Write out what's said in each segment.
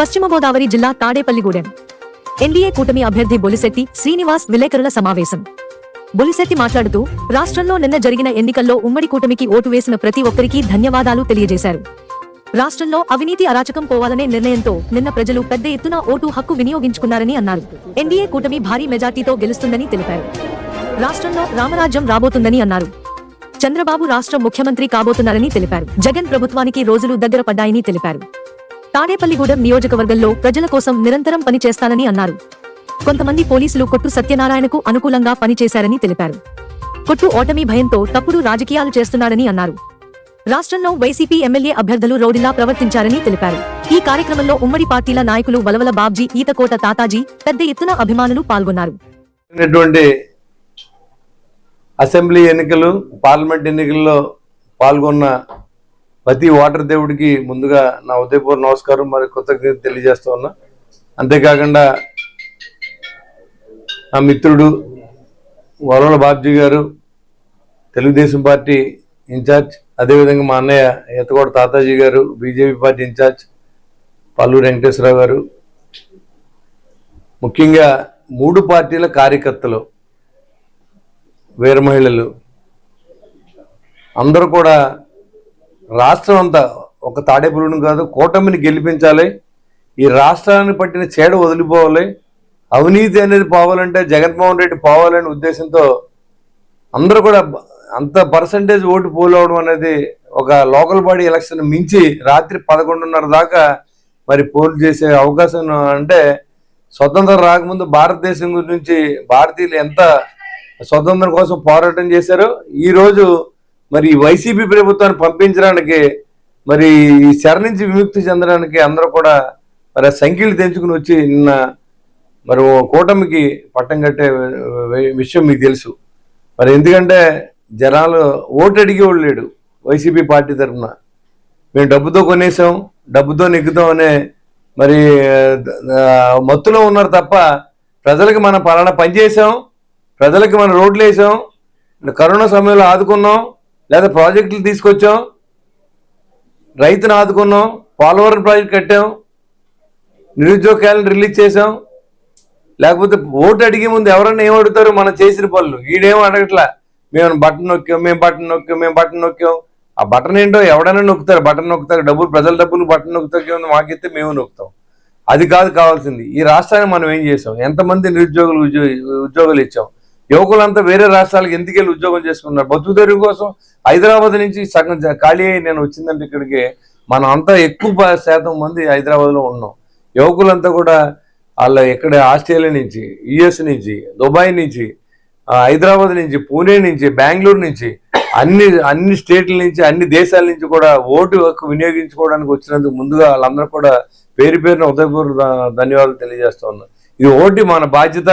పశ్చిమ గోదావరి జిల్లా తాడేపల్లిగూడెం ఎన్డీఏ కూటమి అభ్యర్థి బొలిశెట్టి శ్రీనివాస్ విలేకరుల సమావేశం. బొలిశెట్టి మాట్లాడుతూ రాష్ట్రంలో నిన్న జరిగిన ఎన్నికల్లో ఉమ్మడి కూటమికి ఓటు వేసిన ప్రతి ఒక్కరికి ధన్యవాదాలు తెలియజేశారు. రాష్ట్రంలో అవినీతి అరాచకం పోవాలనే నిర్ణయంతో నిన్న ప్రజలు పెద్ద ఎత్తున ఓటు హక్కు వినియోగించుకున్నారని అన్నారు. ఎన్డీఏ కూటమి భారీ మెజార్టీతో గెలుస్తుందని తెలిపారు. రాష్ట్రంలో రామరాజ్యం రాబోతుందని అన్నారు. చంద్రబాబు రాష్ట్ర ముఖ్యమంత్రి కాబోతున్నారని తెలిపారు. జగన్ ప్రభుత్వానికి రోజులు దగ్గర పడ్డాయని తెలిపారు. తాడేపల్లిగూడెం నియోజకవర్గంలో ప్రజల కోసం నిరంతరం పనిచేస్తానని అన్నారు. కొంతమంది పోలీసులు కొట్టు సత్యనారాయణకు అనుకూలంగా పనిచేశారని తెలిపారు. కొట్టు ఓటమి భయంతో తప్పుడు రాజకీయాలు చేస్తున్నారని అన్నారు. రాష్ట్రంలో వైసీపీ ఎమ్మెల్యే అభ్యర్థులు రౌడీలా ప్రవర్తించారని తెలిపారు. ఈ కార్యక్రమంలో ఉమ్మడి పార్టీల నాయకులు వలవల బాబ్జీ ఈతకోట తాతాజీ పెద్ద ఎత్తున అభిమానులు పాల్గొన్నారు. అసెంబ్లీ ఎన్నికలు పార్లమెంట్ ఎన్నికల్లో పాల్గొన్న ప్రతి వాటర్ దేవుడికి ముందుగా నా ఉదయపూర్ నమస్కారం మరి కృతజ్ఞత తెలియజేస్తా ఉన్నా. అంతేకాకుండా నా మిత్రుడు వరవల బాబ్జీ గారు తెలుగుదేశం పార్టీ ఇన్ఛార్జ్ అదేవిధంగా మా అన్నయ్య ఎత్తగోడ తాతాజీ గారు BJP party in-charge Palluru Venkateswararao గారు. ముఖ్యంగా మూడు పార్టీల కార్యకర్తలు వీర మహిళలు. అందరూ కూడా రాష్ట్రం అంతా ఒక తాడేపురుడు కాదు కూటమిని గెలిపించాలి. ఈ రాష్ట్రాన్ని పట్టిన చేడ వదిలిపోవాలి. అవినీతి అనేది పోవాలంటే జగన్మోహన్ రెడ్డి పోవాలనే ఉద్దేశంతో అందరూ కూడా అంత పర్సంటేజ్ ఓటు పోలవడం అనేది ఒక లోకల్ బాడీ ఎలక్షన్ మించి రాత్రి పదకొండున్నర దాకా మరి పోల్ చేసే అవకాశం అంటే స్వతంత్రం రాకముందు భారతదేశం గురించి భారతీయులు ఎంత స్వతంత్రం కోసం పోరాటం చేశారో ఈ రోజు మరి వైసీపీ ప్రభుత్వాన్ని పంపించడానికి మరి ఈ చెర నుంచి విముక్తి చెందడానికి అందరూ కూడా మరి ఆ సంఖ్యలు తెంచుకుని వచ్చి నిన్న మరి ఓ కూటమికి పట్టం కట్టే విషయం మీకు తెలుసు. మరి ఎందుకంటే జనాలు ఓటు అడిగేవాళ్ళు లేడు వైసీపీ పార్టీ తరఫున. మేము డబ్బుతో కొనేసాం డబ్బుతో నెగ్గుతాం అనే మరి మత్తులో ఉన్నారు తప్ప ప్రజలకు మనం పలానా పనిచేసాం ప్రజలకు మనం రోడ్లు వేసాం కరోనా సమయంలో ఆదుకున్నాం లేదా ప్రాజెక్టులు తీసుకొచ్చాం రైతును ఆదుకున్నాం పోలవరం ప్రాజెక్ట్ కట్టాం నిరుద్యోగ క్యాలెండర్ రిలీజ్ చేసాం లేకపోతే ఓటు అడిగే ముందు ఎవరన్నా ఏం అడుగుతారు మనం చేసిన పనులు. ఈడేమో అడగట్లా? మేము బటన్ నొక్కాం మేము బటన్ నొక్కాం మేము బటన్ నొక్కాం. ఆ బటన్ ఏంటో ఎవడైనా నొక్కుతారు బటన్ నొక్కుతారు. డబ్బులు ప్రజల డబ్బులు బటన్ నొక్కుతారు మాకైతే మేము నొక్కుతాం. అది కాదు కావాల్సింది. ఈ రాష్ట్రాన్ని మనం ఏం చేసాం ఎంతమంది నిరుద్యోగులు ఉద్యోగాలు ఇచ్చాం? యువకులంతా వేరే రాష్ట్రాలకు ఎందుకు వెళ్ళి ఉద్యోగం చేసుకున్నారు? బతుకు తెరుగు కోసం హైదరాబాద్ నుంచి సగం ఖాళీ అయ్యి నేను వచ్చిందంటే ఇక్కడికి మనం అంతా ఎక్కువ శాతం మంది హైదరాబాద్లో ఉన్నాం. యువకులంతా కూడా వాళ్ళ ఇక్కడ ఆస్ట్రేలియా నుంచి యుఎస్ నుంచి దుబాయ్ నుంచి హైదరాబాద్ నుంచి పూణే నుంచి బెంగళూరు నుంచి అన్ని అన్ని స్టేట్ల నుంచి అన్ని దేశాల నుంచి కూడా ఓటు హక్కు వినియోగించుకోవడానికి వచ్చినందుకు ముందుగా వాళ్ళందరూ కూడా పేరు పేరున ఉదయపూర్ ధన్యవాదాలు తెలియజేస్తా ఇది ఓటు మన బాధ్యత.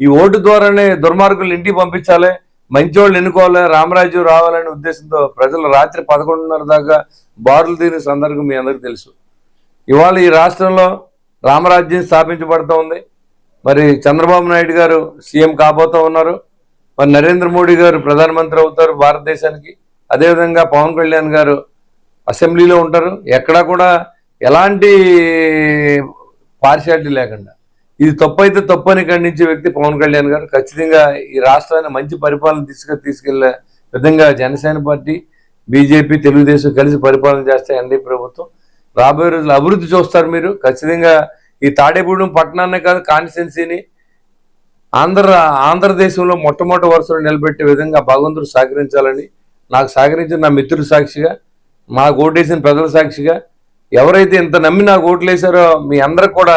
ఈ ఓటు ద్వారానే దుర్మార్గులు ఇంటికి పంపించాలి మంచోళ్ళు ఎన్నుకోవాలి రామరాజ్యం రావాలనే ఉద్దేశంతో ప్రజలు రాత్రి పదకొండున్నర దాకా బారులు తీరిన సందర్భం మీ అందరికీ తెలుసు. ఇవాళ ఈ రాష్ట్రంలో రామరాజ్యం స్థాపించబడుతూ ఉంది. మరి చంద్రబాబు నాయుడు గారు సీఎం కాబోతూ ఉన్నారు. మరి నరేంద్ర మోడీ గారు ప్రధానమంత్రి అవుతారు భారతదేశానికి. అదేవిధంగా పవన్ కళ్యాణ్ గారు అసెంబ్లీలో ఉంటారు. ఎక్కడా కూడా ఎలాంటి పార్షాలిటీ లేకుండా. ఇది తప్పైతే అయితే తప్పు అని ఖండించే వ్యక్తి పవన్ కళ్యాణ్ గారు. ఖచ్చితంగా ఈ రాష్ట్రాన్ని మంచి పరిపాలన తీసుకు తీసుకెళ్ళే విధంగా జనసేన పార్టీ బీజేపీ తెలుగుదేశం కలిసి పరిపాలన చేస్తే ఎన్డీ ప్రభుత్వం. రాబోయే రోజులు అభివృద్ధి చూస్తారు మీరు. ఖచ్చితంగా ఈ తాడేపూడెం పట్టణాన్నే కాదు కాన్స్టిట్యున్సీని ఆంధ్ర ఆంధ్రదేశంలో మొట్టమొదటి వరుసలో నిలబెట్టే విధంగా భగవంతుడు సహకరించాలని నాకు సహకరించిన నా మిత్రుడు సాక్షిగా మా ఓటేసిన ప్రజల సాక్షిగా ఎవరైతే ఇంత నమ్మి నాకు ఓట్లు వేశారో మీ అందరికి కూడా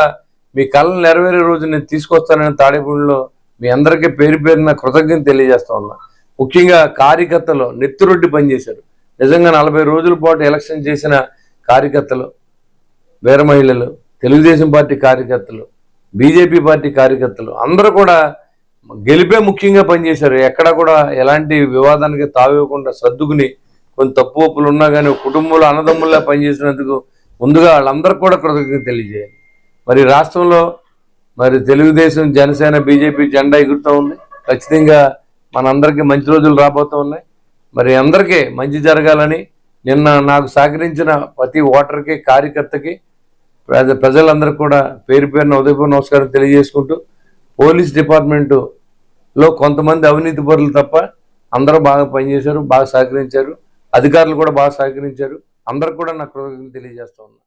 మీ కళను నెరవేరే రోజు నేను తీసుకొస్తానని తాడేపూడిలో మీ అందరికీ పేరు పేరున కృతజ్ఞత తెలియజేస్తా ఉన్నా. ముఖ్యంగా కార్యకర్తలు నెత్తురొడ్డి పనిచేశారు నిజంగా నలభై రోజుల పాటు ఎలక్షన్ చేసిన కార్యకర్తలు వీర మహిళలు తెలుగుదేశం పార్టీ కార్యకర్తలు బీజేపీ పార్టీ కార్యకర్తలు అందరూ కూడా గెలిపే ముఖ్యంగా పనిచేశారు ఎక్కడ కూడా ఎలాంటి వివాదానికి తావివ్వకుండా సర్దుకుని కొన్ని తప్పు ఒప్పులు ఉన్నా కానీ కుటుంబంలో అన్నదమ్ముల్లా పనిచేసినందుకు ముందుగా వాళ్ళందరికీ కూడా కృతజ్ఞత తెలియజేయాలి. మరి రాష్ట్రంలో మరి తెలుగుదేశం జనసేన బీజేపీ జెండా ఎగురుతూ ఉంది. ఖచ్చితంగా మనందరికీ మంచి రోజులు రాబోతూ ఉన్నాయి. మరి అందరికీ మంచి జరగాలని నిన్న నాకు సహకరించిన ప్రతి ఓటర్కి కార్యకర్తకి ప్రజ ప్రజలందరూ కూడా పేరు పేరున ఉదయపూర్ నమస్కారం తెలియజేసుకుంటూ పోలీస్ డిపార్ట్మెంటులో కొంతమంది అవినీతి పరులు తప్ప అందరూ బాగా పనిచేశారు బాగా సహకరించారు. అధికారులు కూడా బాగా సహకరించారు. అందరికి కూడా నా కృతజ్ఞతలు తెలియజేస్తూ ఉన్నా.